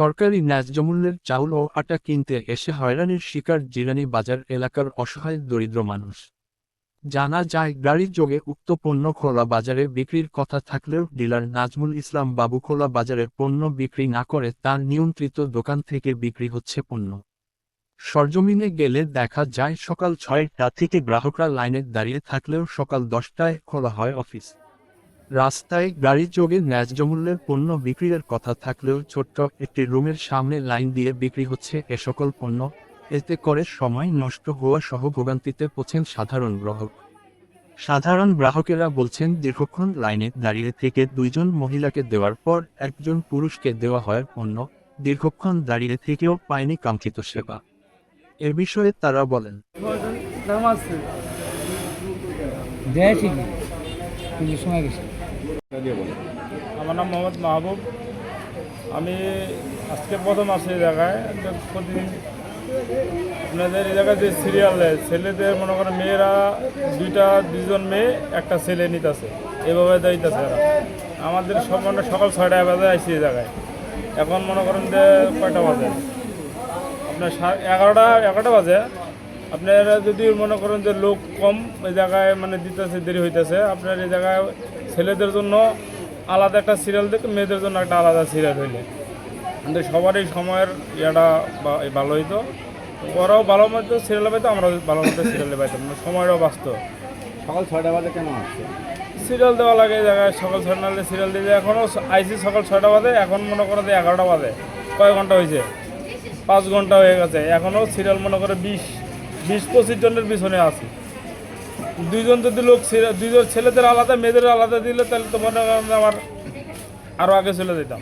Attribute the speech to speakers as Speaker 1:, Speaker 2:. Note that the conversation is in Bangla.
Speaker 1: সরকারি ন্যায্যমূল্যের চাউল ও আটা কিনতে এসে হয়রানির শিকার জিরানি বাজার এলাকার অসহায় দরিদ্র মানুষ। জানা যায় গাড়ির যোগে উক্ত পণ্য খোলা বাজারে বিক্রির কথা থাকলেও ডিলার নাজমুল ইসলাম বাবু খোলা বাজারের পণ্য বিক্রি না করে তার নিয়ন্ত্রিত দোকান থেকে বিক্রি হচ্ছে পণ্য। সরজমিনে গেলে দেখা যায়, সকাল ছয়টা থেকে গ্রাহকরা লাইনে দাঁড়িয়ে থাকলেও সকাল দশটায় খোলা হয় অফিস। রাস্তায় গাড়ির যোগে ন্যায্যমূল্যের পণ্য বিক্রির কথা থাকলেও ছোট্ট একটি রুমের সামনে লাইন দিয়ে বিক্রি হচ্ছে এ সকল পণ্য। এতে করে সময় নষ্ট হওয়া সহ ভোগান্তিতে পড়ছেন সাধারণ গ্রাহক। সাধারণ গ্রাহকেরা বলছেন, দীর্ঘক্ষণ লাইনে দাঁড়িয়ে থেকে দুইজন মহিলাকে দেওয়ার পর একজন পুরুষকে দেওয়া হয় পণ্য। দীর্ঘক্ষণ দাঁড়িয়ে থেকেও পায়নি কাঙ্ক্ষিত সেবা। এ বিষয়ে তারা বলেন
Speaker 2: দেয় ঠিকই। কিন্তু সময় গেছে।
Speaker 3: আমার নাম মোহাম্মদ মাহবুব। আমি আজকে প্রথম আসি এই জায়গায়। প্রতিদিন আপনাদের এই জায়গায় যে সিরিয়াল দেয়, ছেলেদের মনে করেন মেয়েরা দুইটা দুজন মেয়ে, একটা ছেলে নিতেছে। এভাবে দিতেছে আমাদের সব মানে সকাল ছয়টায় বাজে আসছি এই জায়গায়। এখন মনে করেন যে কয়টা বাজে? আপনার এগারোটা এগারোটা বাজে। আপনারা যদি মনে করেন যে লোক কম, এই জায়গায় মানে দিতেছে, দেরি হইতেছে, আপনার এই জায়গায় ছেলেদের জন্য আলাদা একটা সিরিয়াল দেখে মেয়েদের জন্য একটা আলাদা সিরিয়াল হইলে। কিন্তু সবারই সময়ের ইয়েটা বা- ভালো হইতো। ওরাও ভালো মতো সিরিয়ালে পাইতো আমরাও ভালো মতো সিরিয়ালে পাইতাম। মানে সময়টাও বাঁচত।
Speaker 2: সকাল ছয়টা বাজে কেন আসছে?
Speaker 3: সিরিয়াল দেওয়া লাগে জায়গায় সকাল ছয়টা নাহলে সিরিয়াল দিয়ে এখনও আইসি সকাল ছয়টা বাজে এখন মনে করে যে এগারোটা বাজে। কয় ঘণ্টা হয়েছে পাঁচ ঘণ্টা হয়ে গেছে। এখনও সিরিয়াল মনে করে বিশ বিশ পঁচিশ জনের পিছনে আছে। দুইজন যদি লোক দুইজন ছেলেদের আলাদা, মেয়েদের আলাদা দিলে তাহলে তো মনে আবার আরও আগে চলে যেতাম।